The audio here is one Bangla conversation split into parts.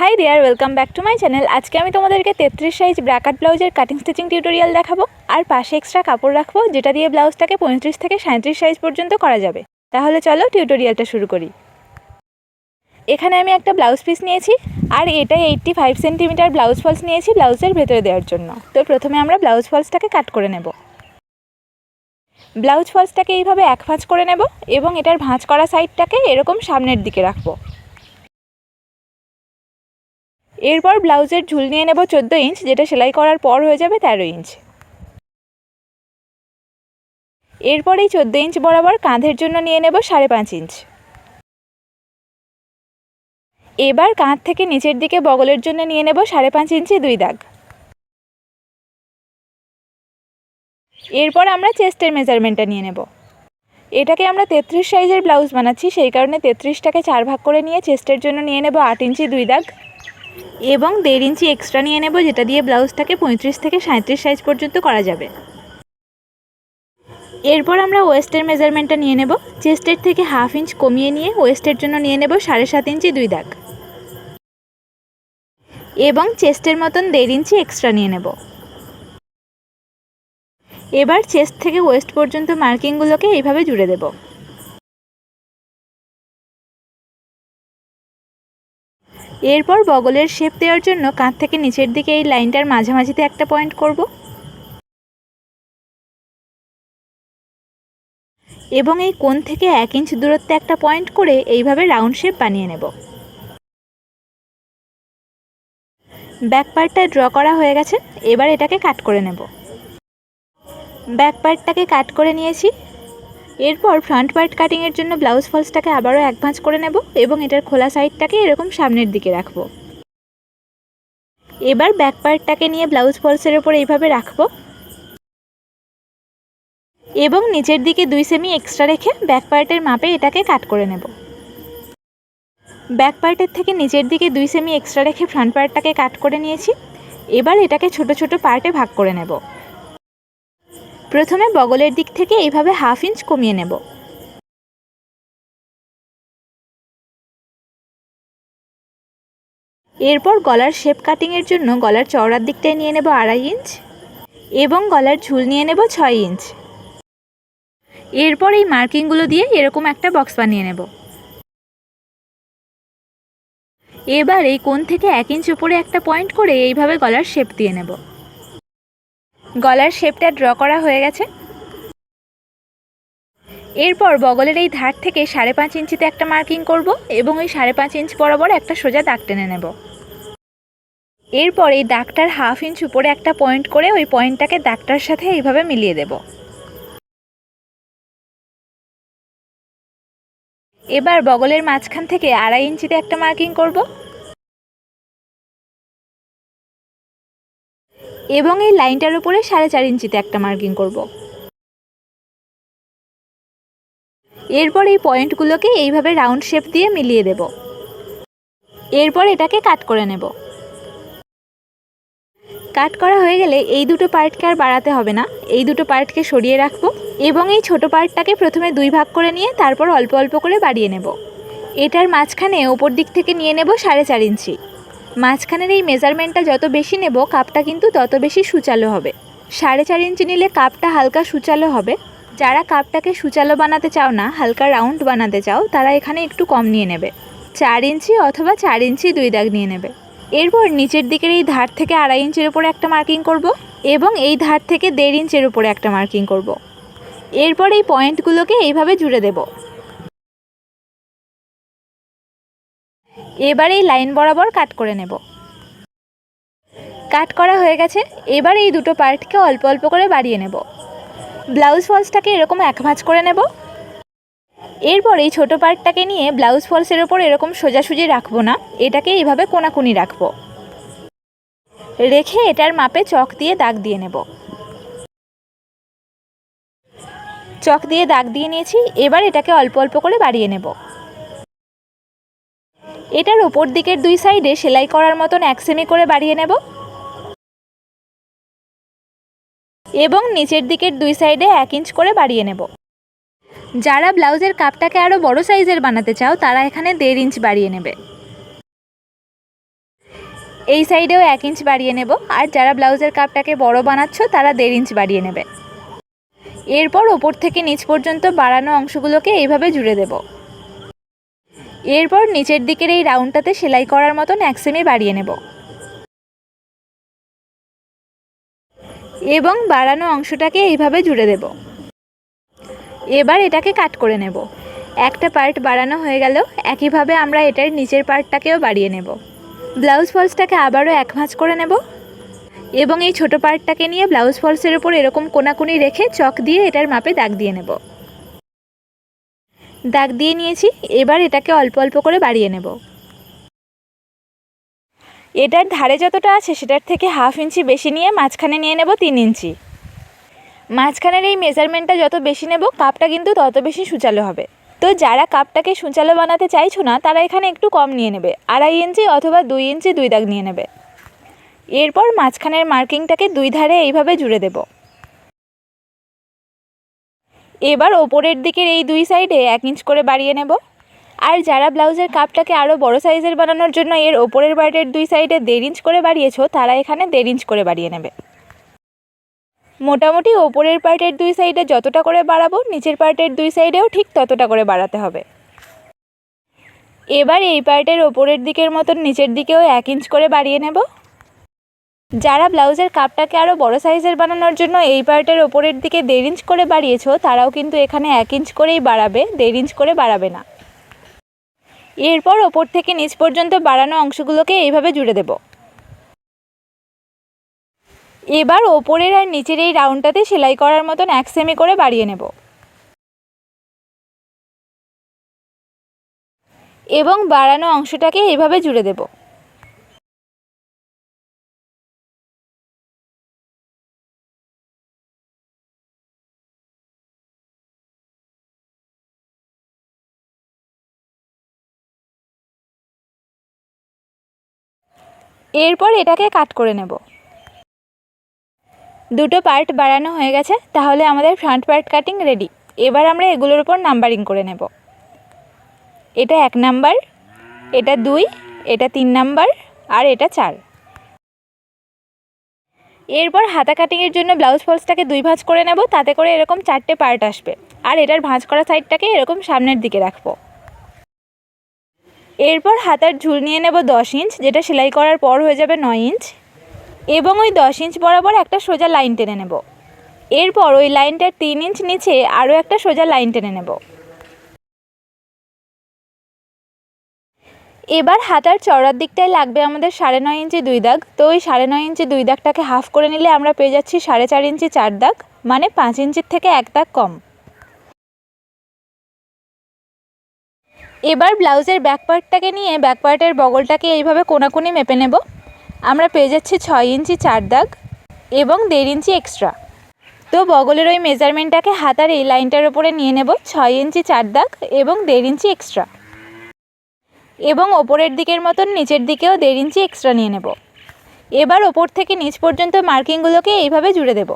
Hi there welcome back to my channel আজকে আমি তোমাদেরকে তেত্রিশ সাইজ ব্র্যাকাট ব্লাউজের কাটিং স্টিচিং টিউটোরিয়াল দেখাবো। আর পাশে এক্সট্রা কাপড় রাখব, যেটা দিয়ে ব্লাউজটাকে পঁয়ত্রিশ থেকে সাঁত্রিশ সাইজ পর্যন্ত করা যাবে। তাহলে চলো টিউটোরিয়ালটা শুরু করি। এখানে আমি একটা ব্লাউজ পিস নিয়েছি, আর এটা eighty five centimetre blouse falls নিয়েছি ব্লাউজের ভেতরে দেওয়ার জন্য। তো প্রথমে আমরা ব্লাউজ ফলসটাকে কাট করে নেব। ব্লাউজ ফলসটাকে এইভাবে এক ভাঁজ করে নেব এবং এটার ভাঁজ করা সাইডটাকে এরকম সামনের দিকে রাখব। এরপর ব্লাউজের ঝুল নিয়ে নেব চোদ্দ ইঞ্চ, যেটা সেলাই করার পর হয়ে যাবে তেরো ইঞ্চ। এরপর এই চোদ্দ ইঞ্চ বরাবর কাঁধের জন্য নিয়ে নেব সাড়ে পাঁচ ইঞ্চ। এবার কাঁধ থেকে নিচের দিকে বগলের জন্য নিয়ে নেব সাড়ে পাঁচ ইঞ্চি দুই দাগ। এরপর আমরা চেস্টের মেজারমেন্টটা নিয়ে নেব। এটাকে আমরা তেত্রিশ সাইজের ব্লাউজ বানাচ্ছি, সেই কারণে তেত্রিশটাকে চার ভাগ করে নিয়ে চেস্টের জন্য নিয়ে নেব আট ইঞ্চি দুই দাগ। এবং দেড় ইঞ্চি এক্সট্রা নিয়ে নেব, যেটা দিয়ে ব্লাউজটাকে পঁয়ত্রিশ থেকে সাঁত্রিশ সাইজ পর্যন্ত করা যাবে। এরপর আমরা ওয়েস্টের মেজারমেন্টটা নিয়ে নেব। চেস্টের থেকে হাফ ইঞ্চ কমিয়ে নিয়ে ওয়েস্টের জন্য নিয়ে নেব সাড়ে সাত ইঞ্চি দুই দাগ। এবং চেস্টের মতন দেড় ইঞ্চি এক্সট্রা নিয়ে নেব। এবার চেস্ট থেকে ওয়েস্ট পর্যন্ত মার্কিংগুলোকে এইভাবে জুড়ে দেব। এরপর বগলের শেপ দেওয়ার জন্য কাঁধ থেকে নিচের দিকে এই লাইনটার মাঝামাঝিতে একটা পয়েন্ট করব। এবং এই কোণ থেকে এক ইঞ্চ দূরত্বে একটা পয়েন্ট করে এইভাবে রাউন্ড শেপ বানিয়ে নেব। ব্যাক পার্টটা ড্র করা হয়ে গেছে, এবার এটাকে কাট করে নেব। ব্যাক পার্টটাকে কাট করে নিয়েছি এরপর ফ্রন্ট পার্ট কাটিংয়ের জন্য ব্লাউজ ফলসটাকে আবারও এক ভাঁজ করে নেব এবং এটার খোলা সাইডটাকে এরকম সামনের দিকে রাখব। এবার ব্যাক পার্টটাকে নিয়ে ব্লাউজ ফলসের ওপর এইভাবে রাখব। এবং নিচের দিকে দুই সেমি এক্সট্রা রেখে ব্যাক পার্টের মাপে এটাকে কাট করে নেব। ব্যাক পার্টের থেকে নিচের দিকে দুই সেমি এক্সট্রা রেখে ফ্রন্ট পার্টটাকে কাট করে নিয়েছি। এবার এটাকে ছোট ছোট পার্টে ভাগ করে নেব। প্রথমে বগলের দিক থেকে এইভাবে হাফ ইঞ্চ কমিয়ে নেব। এরপর গলার শেপ কাটিংয়ের জন্য গলার চওড়ার দিকটায় নিয়ে নেব আড়াই ইঞ্চ এবং গলার ঝুল নিয়ে নেব ছয় ইঞ্চ। এরপর এই মার্কিংগুলো দিয়ে এরকম একটা বক্স বানিয়ে নেব। এবার এই কোণ থেকে এক ইঞ্চ উপরে একটা পয়েন্ট করে এইভাবে গলার শেপ দিয়ে নেব। গলার শেপটা ড্র করা হয়ে গেছে। এরপর বগলের এই ধার থেকে সাড়ে পাঁচ ইঞ্চিতে একটা মার্কিং করব এবং ওই সাড়ে পাঁচ ইঞ্চ বরাবর একটা সোজা দাগ টেনে নেব। এরপর এই দাগটার হাফ ইঞ্চ উপরে একটা পয়েন্ট করে ওই পয়েন্টটাকে দাগটার সাথে এইভাবে মিলিয়ে দেব। এবার বগলের মাঝখান থেকে আড়াই ইঞ্চিতে একটা মার্কিং করব। এবং এই লাইনটার উপরে সাড়ে চার ইঞ্চিতে একটা মার্কিং করব। এরপর এই পয়েন্টগুলোকে এইভাবে রাউন্ড শেপ দিয়ে মিলিয়ে দেব। এরপর এটাকে কাট করে নেব। কাট করা হয়ে গেলে এই দুটো পার্টকে আর বাড়াতে হবে না। এই দুটো পার্টকে সরিয়ে রাখব এবং এই ছোট পার্টটাকে প্রথমে দুই ভাগ করে নিয়ে তারপর অল্প অল্প করে বাড়িয়ে নেব। এটার মাঝখানে ওপর দিক থেকে নিয়ে নেব সাড়ে চার ইঞ্চি। মাঝখানের এই মেজারমেন্টটা যত বেশি নেব, কাপটা কিন্তু তত বেশি সুচালো হবে। সাড়ে চার ইঞ্চি নিলে কাপটা হালকা সুচালো হবে। যারা কাপটাকে সুচালো বানাতে চাও না, হালকা রাউন্ড বানাতে চাও, তারা এখানে একটু কম নিয়ে নেবে। চার ইঞ্চি অথবা চার ইঞ্চি দুই দাগ নিয়ে নেবে। এরপর নিচের দিকের এই ধার থেকে আড়াই ইঞ্চের উপরে একটা মার্কিং করব এবং এই ধার থেকে দেড় ইঞ্চের উপরে একটা মার্কিং করব। এরপর এই পয়েন্টগুলোকে এইভাবে জুড়ে দেব। এবার এই লাইন বরাবর কাট করে নেব। কাট করা হয়ে গেছে, এবার এই দুটো পার্টকে অল্প অল্প করে বাড়িয়ে নেব। ব্লাউজ ফলসটাকে এরকম এক ভাঁজ করে নেব। এরপর এই ছোটো পার্টটাকে নিয়ে ব্লাউজ ফলসের ওপর এরকম সোজাসুজি রাখব না, এটাকে এইভাবে কোনাকুনি রাখব। রেখে এটার মাপে চক দিয়ে দাগ দিয়ে নেব। চক দিয়ে দাগ দিয়ে নিয়েছি, এবার এটাকে অল্প অল্প করে বাড়িয়ে নেব। এটার ওপর দিকের দুই সাইডে সেলাই করার মতন এক সেমি করে বাড়িয়ে নেব। এবং নিচের দিকের দুই সাইডে এক ইঞ্চ করে বাড়িয়ে নেব। যারা ব্লাউজের কাপটাকে আরও বড় সাইজের বানাতে চাও, তারা এখানে দেড় ইঞ্চ বাড়িয়ে নেবে। এই সাইডেও এক ইঞ্চ বাড়িয়ে নেব। আর যারা ব্লাউজের কাপটাকে বড় বানাচ্ছ, তারা দেড় ইঞ্চ বাড়িয়ে নেবে। এরপর ওপর থেকে নিচ পর্যন্ত বাড়ানো অংশগুলোকে এইভাবে জুড়ে দেব। এরপর নিচের দিকের এই রাউন্ডটাতে সেলাই করার মতন এক সেমি বাড়িয়ে নেব। এবং বাড়ানো অংশটাকে এইভাবে জুড়ে দেব। এবার এটাকে কাট করে নেব। একটা পার্ট বাড়ানো হয়ে গেল, একইভাবে আমরা এটার নিচের পার্টটাকেও বাড়িয়ে নেব। ব্লাউজ ফলসটাকে আবারও এক ভাঁজ করে নেব। এবং এই ছোট পার্টটাকে নিয়ে ব্লাউজ ফলসের ওপর এরকম কোনাকুনি রেখে চক দিয়ে এটার মাপে দাগ দিয়ে নেব। দাগ দিয়ে নিয়েছি, এবার এটাকে অল্প অল্প করে বাড়িয়ে নেব। এটার ধারে যতটা আছে সেটার থেকে হাফ ইঞ্চি বেশি নিয়ে মাঝখানে নিয়ে নেব তিন ইঞ্চি। মাঝখানের এই মেজারমেন্টটা যত বেশি নেব, কাপটা কিন্তু তত বেশি সূচালো হবে। তো যারা কাপটাকে সূচালো বানাতে চাইছো না, তারা এখানে একটু কম নিয়ে নেবে, আড়াই ইঞ্চি অথবা দুই ইঞ্চি দুই দাগ নিয়ে নেবে। এরপর মাঝখানের মার্কিংটাকে দুই ধারে এইভাবে জুড়ে দেব। এবার ওপরের দিকের এই দুই সাইডে এক ইঞ্চ করে বাড়িয়ে নেব। আর যারা ব্লাউজের কাপটাকে আরও বড় সাইজের বানানোর জন্য এর ওপরের পার্টের দুই সাইডে দেড় ইঞ্চ করে বাড়িয়েছো, তারা এখানে দেড় ইঞ্চ করে বাড়িয়ে নেবে। মোটামুটি ওপরের পার্টের দুই সাইডে যতটা করে বাড়াবো, নিচের পার্টের দুই সাইডেও ঠিক ততটা করে বাড়াতে হবে। এবার এই পার্টের ওপরের দিকের মতন নিচের দিকেও এক ইঞ্চ করে বাড়িয়ে নেব। যারা ব্লাউজের কাপটাকে আরও বড় সাইজের বানানোর জন্য এই পার্টের ওপরের দিকে দেড় ইঞ্চ করে বাড়িয়েছো, তারাও কিন্তু এখানে এক ইঞ্চ করেই বাড়াবে, দেড় ইঞ্চ করে বাড়াবে না। এরপর ওপর থেকে নিচ পর্যন্ত বাড়ানো অংশগুলোকে এইভাবে জুড়ে দেব। এবার ওপরের আর নিচের এই রাউন্ডটাতে সেলাই করার মতন এক সেমি করে বাড়িয়ে নেব। এবং বাড়ানো অংশটাকে এইভাবে জুড়ে দেব। এরপর এটাকে কাট করে নেব। দুটো পার্ট বাড়ানো হয়ে গেছে, তাহলে আমাদের ফ্রন্ট পার্ট কাটিং রেডি এবার আমরা এগুলোর উপর নাম্বারিং করে নেব। এটা এক নাম্বার এটা দুই, এটা তিন নাম্বার আর এটা চার। এরপর হাতা কাটিংয়ের জন্য ব্লাউজ ফলসটাকে দুই ভাঁজ করে নেব, তাতে করে এরকম চারটে পার্ট আসবে। আর এটার ভাঁজ করা সাইডটাকে এরকম সামনের দিকে রাখব। এরপর হাতার ঝুল নিয়ে নেব দশ ইঞ্চ, যেটা সেলাই করার পর হয়ে যাবে নয় ইঞ্চ। এবং ওই দশ ইঞ্চ বরাবর একটা সোজা লাইন টেনে নেব। এরপর ওই লাইনটার তিন ইঞ্চ নিচে আরও একটা সোজা লাইন টেনে নেব। এবার হাতার চড়ার দিকটায় লাগবে আমাদের সাড়ে নয় ইঞ্চি দুই দাগ। তো ওই সাড়ে নয় ইঞ্চি দুই দাগটাকে হাফ করে নিলে আমরা পেয়ে যাচ্ছি সাড়ে চার ইঞ্চি চার দাগ মানে পাঁচ ইঞ্চির থেকে এক দাগ কম। এবার ব্লাউজের ব্যাক পার্টটাকে নিয়ে ব্যাক পার্টের বগলটাকে এইভাবে কোনাকুনি মেপে নেব। আমরা পেয়ে যাচ্ছি ছয় ইঞ্চি চার দাগ এবং দেড় ইঞ্চি এক্সট্রা তো বগলের ওই মেজারমেন্টটাকে হাতার এই লাইনটার ওপরে নিয়ে নেব ছয় ইঞ্চি চার দাগ এবং দেড় ইঞ্চি এক্সট্রা এবং ওপরের দিকের মতন নিচের দিকেও দেড় ইঞ্চি এক্সট্রা নিয়ে নেব। এবার ওপর থেকে নিচ পর্যন্ত মার্কিংগুলোকে এইভাবে জুড়ে দেব।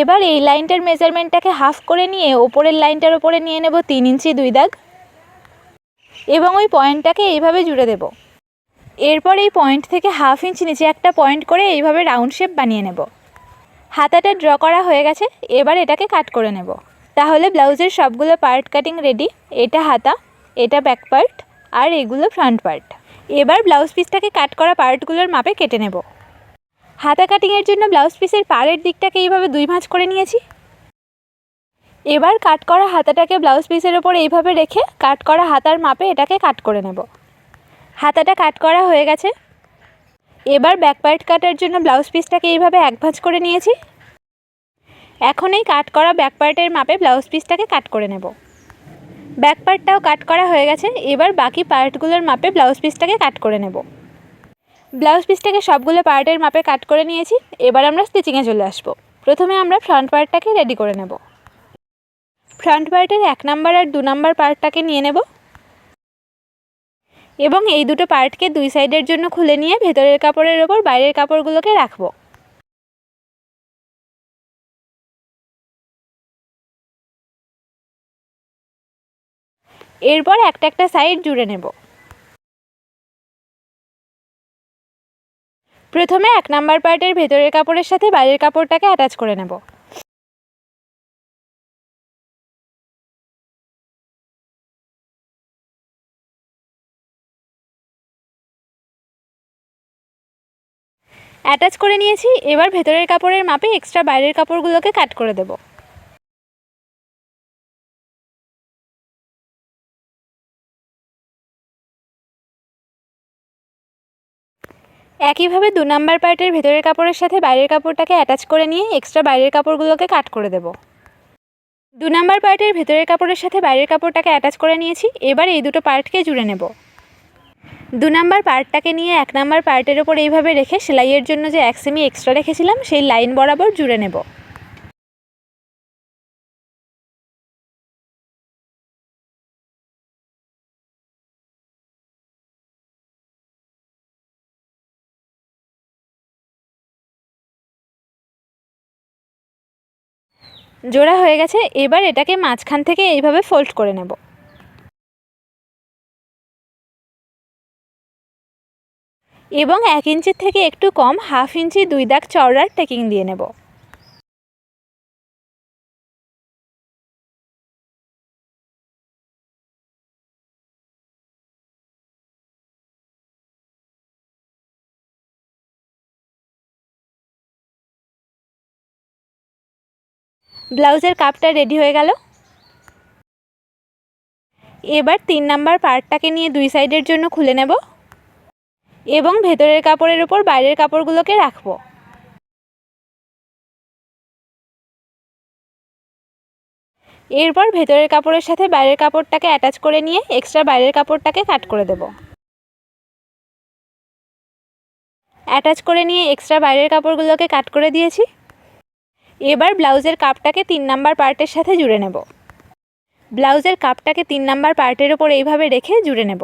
এবার এই লাইনটার মেজারমেন্টটাকে হাফ করে নিয়ে ওপরের লাইনটার ওপরে নিয়ে নেব তিন ইঞ্চি দুই দাগ এবং ওই পয়েন্টটাকে এইভাবে জুড়ে দেব। এরপর এই পয়েন্ট থেকে হাফ ইঞ্চ নিচে একটা পয়েন্ট করে এইভাবে রাউন্ড শেপ বানিয়ে নেব। হাতাটা ড্র করা হয়ে গেছে, এবার এটাকে কাট করে নেব। তাহলে ব্লাউজের সবগুলো পার্ট কাটিং রেডি এটা হাতা, এটা ব্যাক পার্ট আর এগুলো ফ্রন্ট পার্ট এবার ব্লাউজ পিসটাকে কাট করা পার্টগুলোর মাপে কেটে নেব। হাতা কাটিংয়ের জন্য ব্লাউজ পিসের পাড়ের দিকটাকে এইভাবে দুই ভাঁজ করে নিয়েছি। এবার কাট করা হাতাটাকে ব্লাউজ পিসের ওপর এইভাবে রেখে কাট করা হাতার মাপে এটাকে কাট করে নেব। হাতাটা কাট করা হয়ে গেছে। এবার ব্যাক পার্ট কাটার জন্য ব্লাউজ পিসটাকে এইভাবে এক ভাঁজ করে নিয়েছি। এখন এই কাট করা ব্যাক পার্টের মাপে ব্লাউজ পিসটাকে কাট করে নেব। ব্যাক পার্টটাও কাট করা হয়ে গেছে। এবার বাকি পার্টগুলোর মাপে ব্লাউজ পিসটাকে কাট করে নেব। ব্লাউজ পিসটাকে সবগুলো পার্টের মাপে কাট করে নিয়েছি, এবার আমরা স্টিচিংয়ে চলে আসব। প্রথমে আমরা ফ্রন্ট পার্টটাকে রেডি করে নেব। ফ্রন্ট পার্টের এক নাম্বার আর দু নাম্বার পার্টটাকে নিয়ে নেব। এবং এই দুটো পার্টকে দুই সাইডের জন্য খুলে নিয়ে ভেতরের কাপড়ের ওপর বাইরের কাপড়গুলোকে রাখব। এরপর একটা একটা সাইড জুড়ে নেব। প্রথমে এক নাম্বার পার্টের ভেতরের কাপড়ের সাথে বাইরের কাপড়টাকে অ্যাটাচ করে নেব। অ্যাটাচ করে নিয়েছি, এবার ভেতরের কাপড়ের মাপে এক্সট্রা বাইরের কাপড়গুলোকে কাট করে দেব। একইভাবে দু নাম্বার পার্টের ভেতরের কাপড়ের সাথে বাইরের কাপড়টাকে অ্যাটাচ করে নিয়ে এক্সট্রা বাইরের কাপড়গুলোকে কাট করে দেব। দু নাম্বার পার্টের ভেতরের কাপড়ের সাথে বাইরের কাপড়টাকে অ্যাটাচ করে নিয়েছি, এবার এই দুটো পার্টকে জুড়ে নেব। দু নাম্বার পার্টটাকে নিয়ে এক নাম্বার পার্টের ওপর এইভাবে রেখে সেলাইয়ের জন্য যে এক সেমি এক্সট্রা রেখেছিলাম, সেই লাইন বরাবর জুড়ে নেব। জোড়া হয়ে গেছে, এবার এটাকে মাঝখান থেকে এইভাবে ফোল্ড করে নেব। এবং এক ইঞ্চির থেকে একটু কম, হাফ ইঞ্চি দুই দাগ চওড়ার টেকিং দিয়ে নেব। ব্লাউজের কাপটা রেডি হয়ে গেল। এবার তিন নাম্বার পার্টটাকে নিয়ে দুই সাইডের জন্য খুলে নেব এবং ভেতরের কাপড়ের উপর বাইরের কাপড়গুলোকে রাখব। এরপর ভেতরের কাপড়ের সাথে বাইরের কাপড়টাকে অ্যাটাচ করে নিয়ে এক্সট্রা বাইরের কাপড়টাকে কাট করে দেব। অ্যাটাচ করে নিয়ে এক্সট্রা বাইরের কাপড়গুলোকে কাট করে দিয়েছি। এবার ব্লাউজের কাপটাকে তিন নাম্বার পার্টের সাথে জুড়ে নেব। ব্লাউজের কাপটাকে তিন নাম্বার পার্টের ওপর এইভাবে রেখে জুড়ে নেব।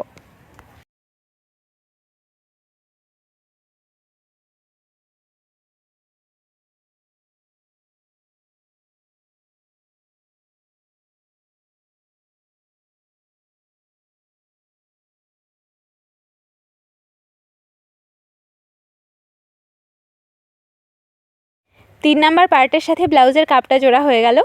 তিন নাম্বার পার্টের সাথে ব্লাউজের কাপটা জোড়া হয়ে গেল।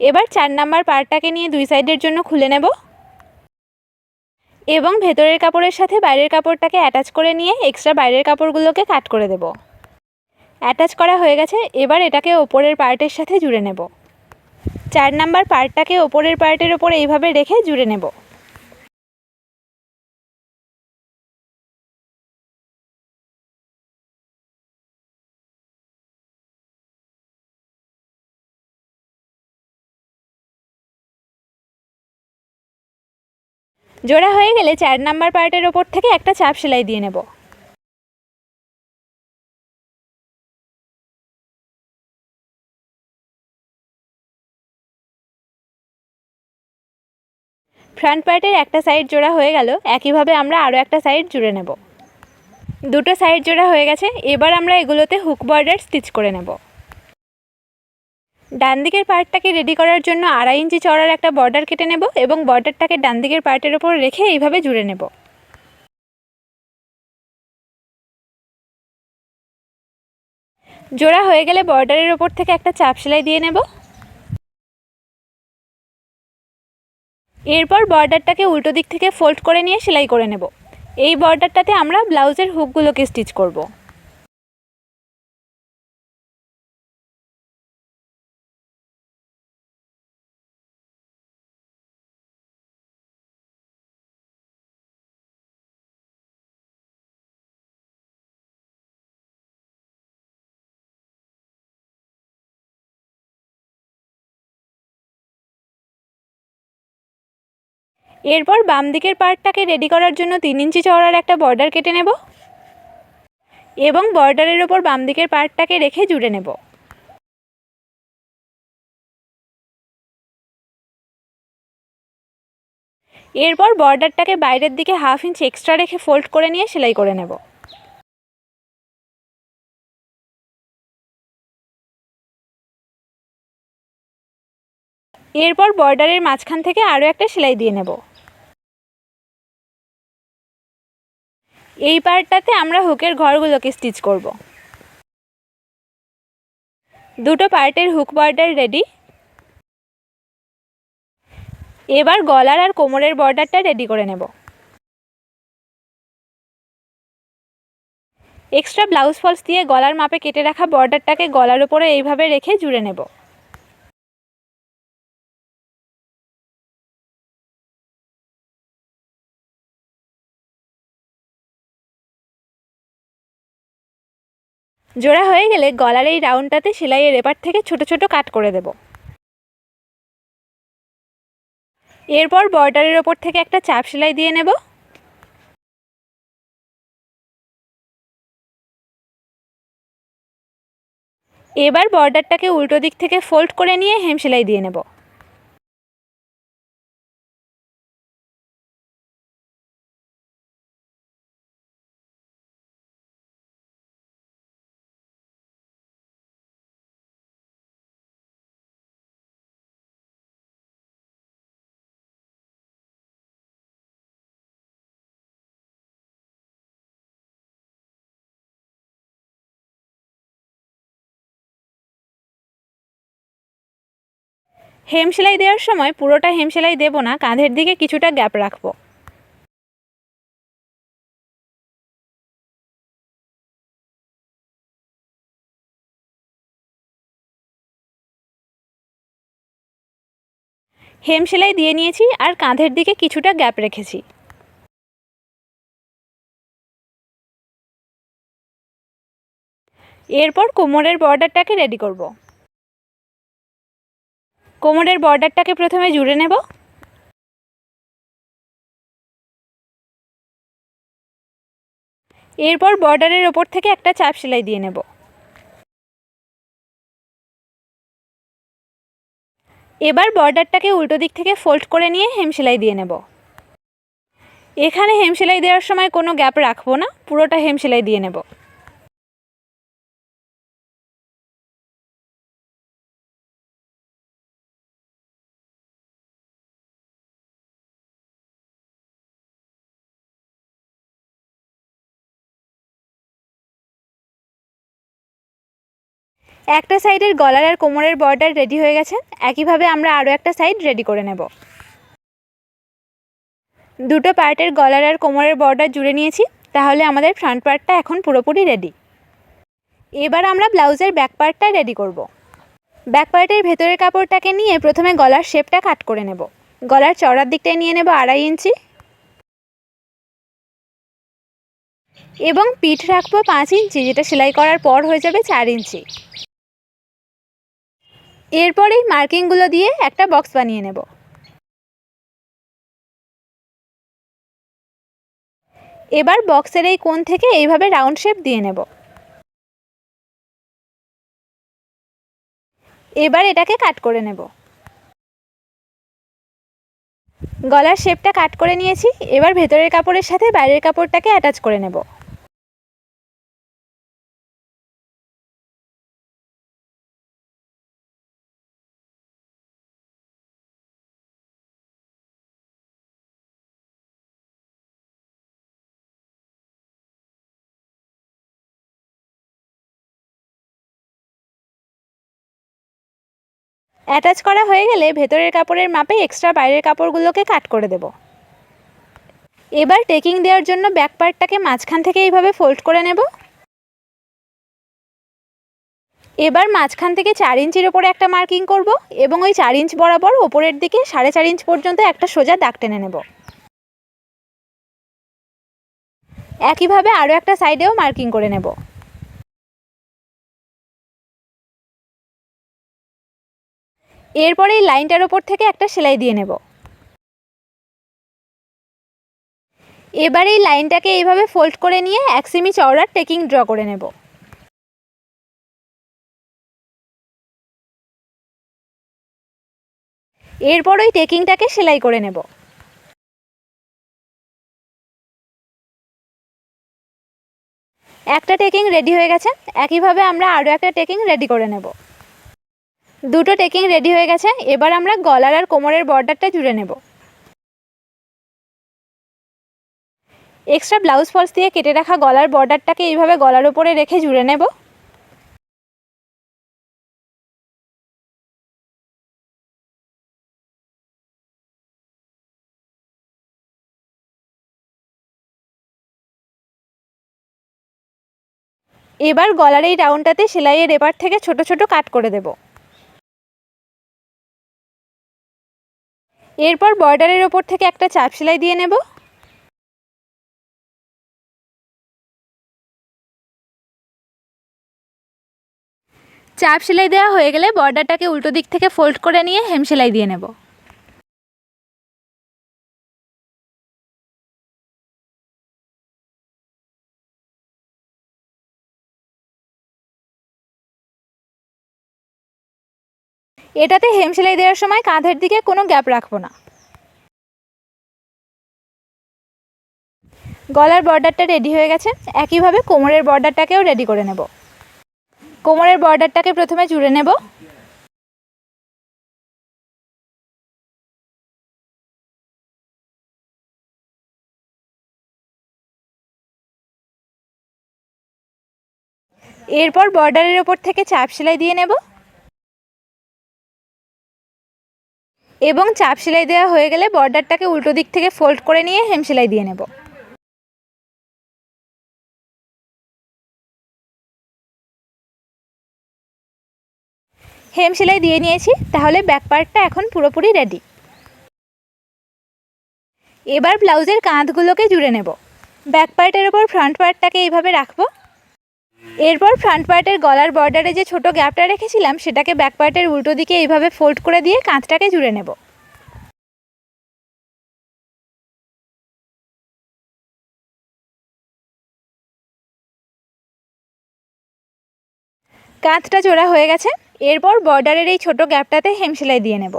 এবার চার নাম্বার পার্টটাকে নিয়ে দুই সাইডের জন্য খুলে নেব। এবং ভেতরের কাপড়ের সাথে বাইরের কাপড়টাকে অ্যাটাচ করে নিয়ে এক্সট্রা বাইরের কাপড়গুলোকে কাট করে দেব। অ্যাটাচ করা হয়ে গেছে, এবার এটাকে ওপরের পার্টের সাথে জুড়ে নেব। চার নাম্বার পার্টটাকে ওপরের পার্টের ওপর এইভাবে রেখে জুড়ে নেব। জোড়া হয়ে গেলে চার নাম্বার পার্টের ওপর থেকে একটা চাপ সেলাই দিয়ে নেব। ফ্রন্ট পার্টের একটা সাইড জোড়া হয়ে গেল, একইভাবে আমরা আরও একটা সাইড জুড়ে নেব। দুটো সাইড জোড়া হয়ে গেছে, এবার আমরা এগুলোতে হুক বর্ডার স্টিচ করে নেব। ডান দিকের পার্টটাকে রেডি করার জন্য আড়াই ইঞ্চি চড়ার একটা বর্ডার কেটে নেব এবং বর্ডারটাকে ডান দিকের পার্টের ওপর রেখে এইভাবে জুড়ে নেব। জোড়া হয়ে গেলে বর্ডারের ওপর থেকে একটা চাপ সেলাই দিয়ে নেব। এরপর বর্ডারটাকে উল্টো দিক থেকে ফোল্ড করে নিয়ে সেলাই করে নেব। এই বর্ডারটাতে আমরা ব্লাউজের হুকগুলোকে স্টিচ করব। এরপর বাম দিকের পার্টটাকে রেডি করার জন্য তিন ইঞ্চি চওড়ার একটা বর্ডার কেটে নেব এবং বর্ডারের ওপর বাম দিকের পার্টটাকে রেখে জুড়ে নেব। এরপর বর্ডারটাকে বাইরের দিকে হাফ ইঞ্চ এক্সট্রা রেখে ফোল্ড করে নিয়ে সেলাই করে নেব। এরপর বর্ডারের মাঝখান থেকে আরও একটা সেলাই দিয়ে নেব। এই পার্টটাতে আমরা হুকের ঘরগুলোকে স্টিচ করব। দুটো পার্টের হুক বর্ডার রেডি। এবার গলার আর কোমরের বর্ডারটা রেডি করে নেব। এক্সট্রা ব্লাউজ ফলস দিয়ে গলার মাপে কেটে রাখা বর্ডারটাকে গলার উপরে এইভাবে রেখে জুড়ে নেব। জোড়া হয়ে গেলে গলার এই রাউন্ডটাতে সেলাইয়ের এপার থেকে ছোট ছোট কাট করে দেব। এরপর বর্ডারের ওপর থেকে একটা চাপ সেলাই দিয়ে নেব। এবার বর্ডারটাকে উল্টো দিক থেকে ফোল্ড করে নিয়ে হেম সেলাই দিয়ে নেব। হেম সেলাই দেওয়ার সময় পুরোটা হেম সেলাই দেবো না, কাঁধের দিকে কিছুটা গ্যাপ রাখব। হেম সেলাই দিয়ে নিয়েছি আর কাঁধের দিকে কিছুটা গ্যাপ রেখেছি। এরপর কোমরের বর্ডারটাকে রেডি করব। কোমরের বর্ডারটাকে প্রথমে জুড়ে নেব। এরপর বর্ডারের ওপর থেকে একটা চাপ সেলাই দিয়ে নেব। এবার বর্ডারটাকে উল্টো দিক থেকে ফোল্ড করে নিয়ে হেম সেলাই দিয়ে নেব। এখানে হেম সেলাই দেওয়ার সময় কোনো গ্যাপ রাখব না, পুরোটা হেম সেলাই দিয়ে নেব। একটা সাইডের গলার আর কোমরের বর্ডার রেডি হয়ে গেছে। একইভাবে আমরা আরও একটা সাইড রেডি করে নেব। দুটো পার্টের গলার আর কোমরের বর্ডার জুড়ে নিয়েছি, তাহলে আমাদের ফ্রন্ট পার্টটা এখন পুরোপুরি রেডি। এবার আমরা ব্লাউজের ব্যাক পার্টটা রেডি করব। ব্যাক পার্টের ভেতরের কাপড়টাকে নিয়ে প্রথমে গলার শেপটা কাট করে নেব। গলার চড়ার দিকটায় নিয়ে নেব আড়াই ইঞ্চি। এবং পিঠ রাখব পাঁচ ইঞ্চি, যেটা সেলাই করার পর হয়ে যাবে চার ইঞ্চি। এরপর এই মার্কিংগুলো দিয়ে একটা বক্স বানিয়ে নেব। এবার বক্সের এই কোণ থেকে এইভাবে রাউন্ড শেপ দিয়ে নেব। এবার এটাকে কাট করে নেব। গলার শেপটা কাট করে নিয়েছি, এবার ভেতরের কাপড়ের সাথে বাইরের কাপড়টাকে অ্যাটাচ করে নেব। অ্যাটাচ করা হয়ে গেলে ভেতরের কাপড়ের মাপে এক্সট্রা বাইরের কাপড়গুলোকে কাট করে দেব। এবার টেকিং দেওয়ার জন্য ব্যাক পার্টটাকে মাঝখান থেকে এইভাবে ফোল্ড করে নেব। এবার মাঝখান থেকে চার ইঞ্চির ওপরে একটা মার্কিং করব এবং ওই চার ইঞ্চ বরাবর ওপরের দিকে সাড়ে চার ইঞ্চ পর্যন্ত একটা সোজা দাগ টেনে নেব। একইভাবে আরও একটা সাইডেও মার্কিং করে নেব। এরপরে এই লাইনটার ওপর থেকে একটা সেলাই দিয়ে নেব। এবার এই লাইনটাকে এইভাবে ফোল্ড করে নিয়ে এক সেমি চওড়ার টেকিং ড্র করে নেব। এরপর ওই টেকিংটাকে সেলাই করে নেব। একটা টেকিং রেডি হয়ে গেছে। একইভাবে আমরা আরও একটা টেকিং রেডি করে নেব। দুটো টেকিং রেডি হয়ে গেছে, এবার আমরা গলার আর কোমরের বর্ডারটা জুড়ে নেব। এক্সট্রা ব্লাউজ ফলস দিয়ে কেটে রাখা গলার বর্ডারটাকে এইভাবে গলার ওপরে রেখে জুড়ে নেব। এবার গলার এই রাউন্ডটাতে সেলাইয়ের এপার থেকে ছোট ছোট কাট করে দেব। এরপর বর্ডারের ওপর থেকে একটা চাপ সেলাই দিয়ে নেব। চাপ সেলাই দেওয়া হয়ে গেলে বর্ডারটাকে উল্টো দিক থেকে ফোল্ড করে নিয়ে হেম সেলাই দিয়ে নেব। এটাতে হেম সেলাই দেওয়ার সময় কাঁধের দিকে কোনো গ্যাপ রাখব না। গলার বর্ডারটা রেডি হয়ে গেছে। একইভাবে কোমরের বর্ডারটাকেও রেডি করে নেব। কোমরের বর্ডারটাকে প্রথমে জুড়ে নেব। এরপর বর্ডারের ওপর থেকে চাপ সেলাই দিয়ে নেব। এবং চাপ সেলাই দেওয়া হয়ে গেলে বর্ডারটাকে উল্টো দিক থেকে ফোল্ড করে নিয়ে হেম সেলাই দিয়ে নেব। হেম সেলাই দিয়ে নিয়েছি, তাহলে ব্যাক পার্টটা এখন পুরোপুরি রেডি এবার ব্লাউজের কাঁধগুলোকে জুড়ে নেব। ব্যাক পার্টের ওপর ফ্রন্ট পার্টটাকে এইভাবে রাখব। এরপর ফ্রন্ট পার্টের গলার বর্ডারে যে ছোট গ্যাপটা রেখেছিলাম, সেটাকে ব্যাক পার্টের উল্টো দিকে এইভাবে ফোল্ড করে দিয়ে কাঁধটাকে জুড়ে নেব। কাঁধটা জোড়া হয়ে গেছে। এরপর বর্ডারের এই ছোট গ্যাপটাতে হেম সেলাই দিয়ে নেব।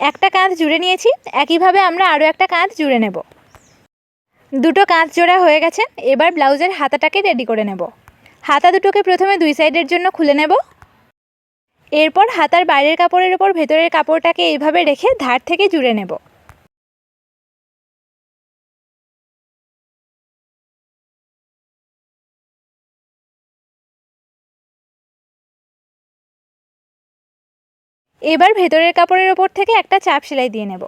একটা কাঁধ জুড়ে নিয়েছি, একইভাবে আমরা আরও একটা কাঁধ জুড়ে নেব। দুটো কাঁধ জোড়া হয়ে গেছে, এবার ব্লাউজের হাতাটাকে রেডি করে নেব। হাতা দুটোকে প্রথমে দুই সাইডের জন্য খুলে নেব। এরপর হাতার বাইরের কাপড়ের ওপর ভেতরের কাপড়টাকে এইভাবে রেখে ধার থেকে জুড়ে নেব। এবার ভেতরের কাপড়ের ওপর থেকে একটা চাপ সেলাই দিয়ে নেব।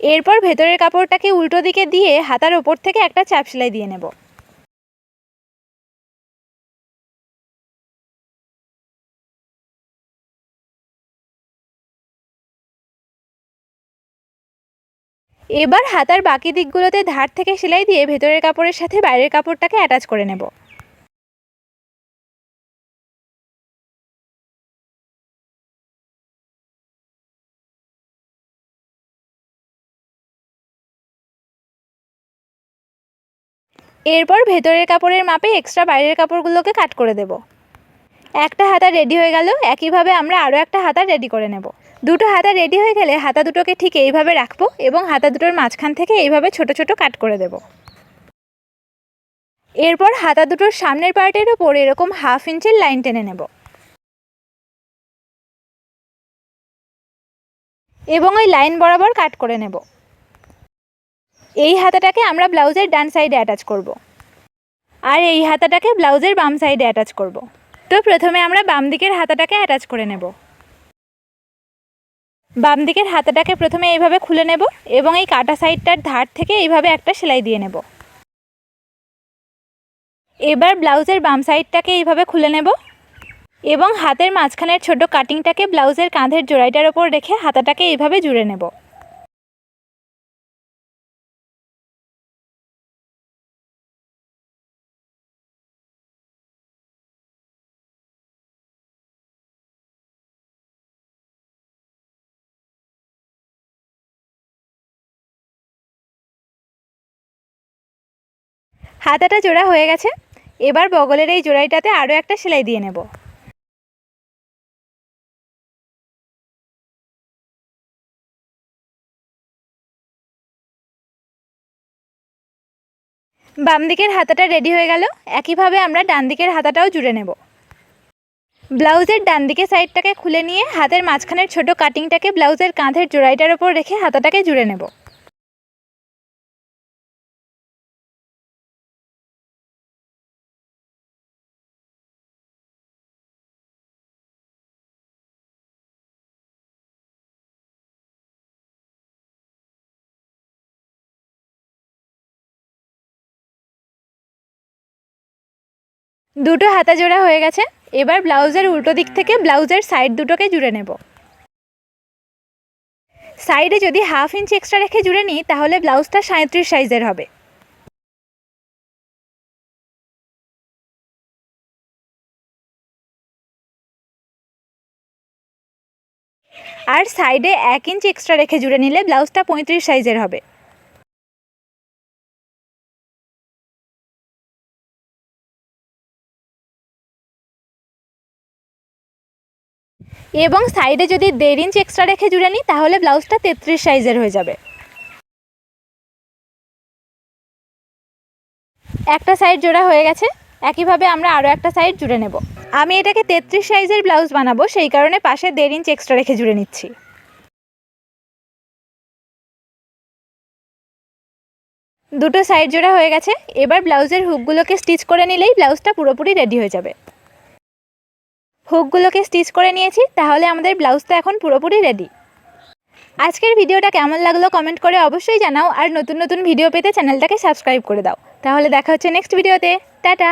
এরপর ভেতরের কাপড়টাকে উল্টো দিকে দিয়ে হাতার ওপর থেকে একটা চাপ সেলাই দিয়ে নেব। এবার হাতার বাকি দিকগুলোতে ধার থেকে সেলাই দিয়ে ভেতরের কাপড়ের সাথে বাইরের কাপড়টাকে অ্যাটাচ করে নেব। এরপর ভেতরের কাপড়ের মাপে এক্সট্রা বাইরের কাপড়গুলোকে কাট করে দেব। একটা হাতা রেডি হয়ে গেল, একইভাবে আমরা আরও একটা হাতা রেডি করে নেব। দুটো হাতা রেডি হয়ে গেলে হাতা দুটোকে ঠিক এইভাবে রাখব এবং হাতা দুটোর মাঝখান থেকে এইভাবে ছোট ছোট কাট করে দেব। এরপর হাতা দুটোর সামনের পার্টের ওপর এরকম হাফ ইঞ্চের লাইন টেনে নেব। এবং ওই লাইন বরাবর কাট করে নেব। এই হাতাটাকে আমরা ব্লাউজের ডান সাইডে অ্যাটাচ করব। আর এই হাতাটাকে ব্লাউজের বাম সাইডে অ্যাটাচ করব। তো প্রথমে আমরা বাম দিকের হাতাটাকে অ্যাটাচ করে নেব বাম দিকের হাতাটাকে প্রথমে এইভাবে খুলে নেব এবং এই কাটা সাইডটার ধার থেকে এইভাবে একটা সেলাই দিয়ে নেব এবার ব্লাউজের বাম সাইডটাকে এইভাবে খুলে নেব এবং হাতের মাঝখানের ছোট কাটিংটাকে ব্লাউজের কাঁধের জোড়াইটার ওপর রেখে হাতাটাকে এইভাবে জুড়ে নেব হাতাটা জোড়া হয়ে গেছে। এবার বগলের এই জোড়াইটাতে আরও একটা সেলাই দিয়ে নেব। বাম দিকের হাতাটা রেডি হয়ে গেল। একইভাবে আমরা ডান দিকের হাতাটাও জুড়ে নেব। ব্লাউজের ডান দিকে সাইডটাকে খুলে নিয়ে হাতের মাঝখানের ছোট কাটিংটাকে ব্লাউজের কাঁধের জোড়াইটার ওপর রেখে হাতাটাকে জুড়ে নেব। দুটো হাতা জোড়া হয়ে গেছে। এবার ব্লাউজের উল্টো দিক থেকে ব্লাউজের সাইড দুটোকে জুড়ে নেব। সাইডে যদি হাফ ইঞ্চ এক্সট্রা রেখে জুড়ে নিই, তাহলে ব্লাউজটা সাঁত্রিশ সাইজের হবে। আর সাইডে এক ইঞ্চ এক্সট্রা রেখে জুড়ে নিলে ব্লাউজটা পঁয়ত্রিশ সাইজের হবে। এবং সাইডে যদি দেড় ইঞ্চ এক্সট্রা রেখে জুড়ে নিই, তাহলে ব্লাউজটা তেত্রিশ সাইজের হয়ে যাবে। একটা সাইড জোড়া হয়ে গেছে, একইভাবে আমরা আরও একটা সাইড জুড়ে নেব। আমি এটাকে তেত্রিশ সাইজের ব্লাউজ বানাবো, সেই কারণে পাশে দেড় ইঞ্চ এক্সট্রা রেখে জুড়ে নিচ্ছি। দুটো সাইড জোড়া হয়ে গেছে, এবার ব্লাউজের হুকগুলোকে স্টিচ করে নিলেই ব্লাউজটা পুরোপুরি রেডি হয়ে যাবে। হুকগুলোকে স্টিচ করে নিয়েছি, তাহলে আমাদের ব্লাউজটা এখন পুরোপুরি রেডি আজকের ভিডিওটা কেমন লাগল কমেন্ট করে অবশ্যই জানাও, আর নতুন নতুন ভিডিও পেতে চ্যানেলটাকে সাবস্ক্রাইব করে দাও। তাহলে দেখা হচ্ছে নেক্সট ভিডিওতে টাটা!